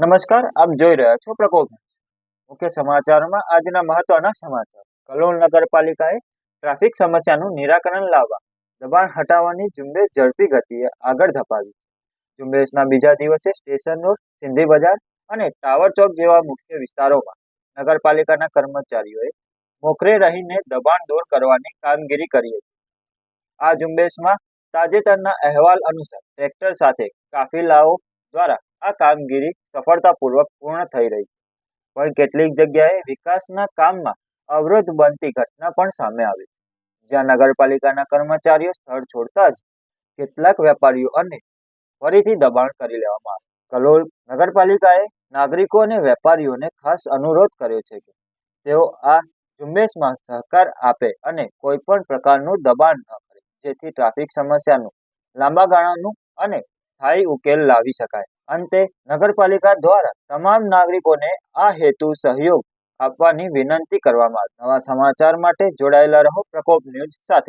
નમસ્કાર, આપ જોઈ રહ્યા છો પ્રકોપ મુખ્ય સમાચારમાં આજના મહત્વના સમાચાર. કલોલ નગરપાલિકાએ ટ્રાફિક સમસ્યાનું નિરાકરણ લાવવા, દબાણ હટાવવાની ઝુંબેશ ઝડપી ગતિએ આગળ ધપાવી ઝુંબેશના બીજા દિવસે સ્ટેશન રોડ, સિંધી બજાર અને ટાવર ચોક જેવા મુખ્ય વિસ્તારોમાં નગરપાલિકાના કર્મચારીઓએ મોખરે રહીને દબાણ દૂર કરવાની કામગીરી કરી હતી. આ ઝુંબેશમાં તાજેતરના અહેવાલ અનુસાર ટ્રેક્ટર સાથે કાફિલાઓ દ્વારા આ કામગીરી સફળતાપૂર્વક પૂર્ણ થઈ રહી છે. પણ કેટલીક જગ્યાએ વિકાસના કામમાં અવરોધ બનતી ઘટના પણ સામે આવી છે. જ્યાં નગરપાલિકાના કર્મચારીઓ સ્થળ છોડતા જ કેટલાક વેપારીઓ અને ફરીથી દબાણ કરી લેવામાં આવે કલોલ નગરપાલિકાએ નાગરિકો અને વેપારીઓને ખાસ અનુરોધ કર્યો છે કે તેઓ આ ઝુંબેશમાં સહકાર આપે અને કોઈ પણ પ્રકારનું દબાણ ન કરે, જેથી ટ્રાફિક સમસ્યાનું લાંબા ગાળાનું અને સ્થાયી ઉકેલ લાવી શકાય. અંતે નગરપાલિકા દ્વારા તમામ નાગરિકોને આ હેતુ સહયોગ આપવાની વિનંતી કરવામાં આવી. નવા સમાચાર માટે જોડાયેલા રહો પ્રકોપ ન્યૂઝ સાથે.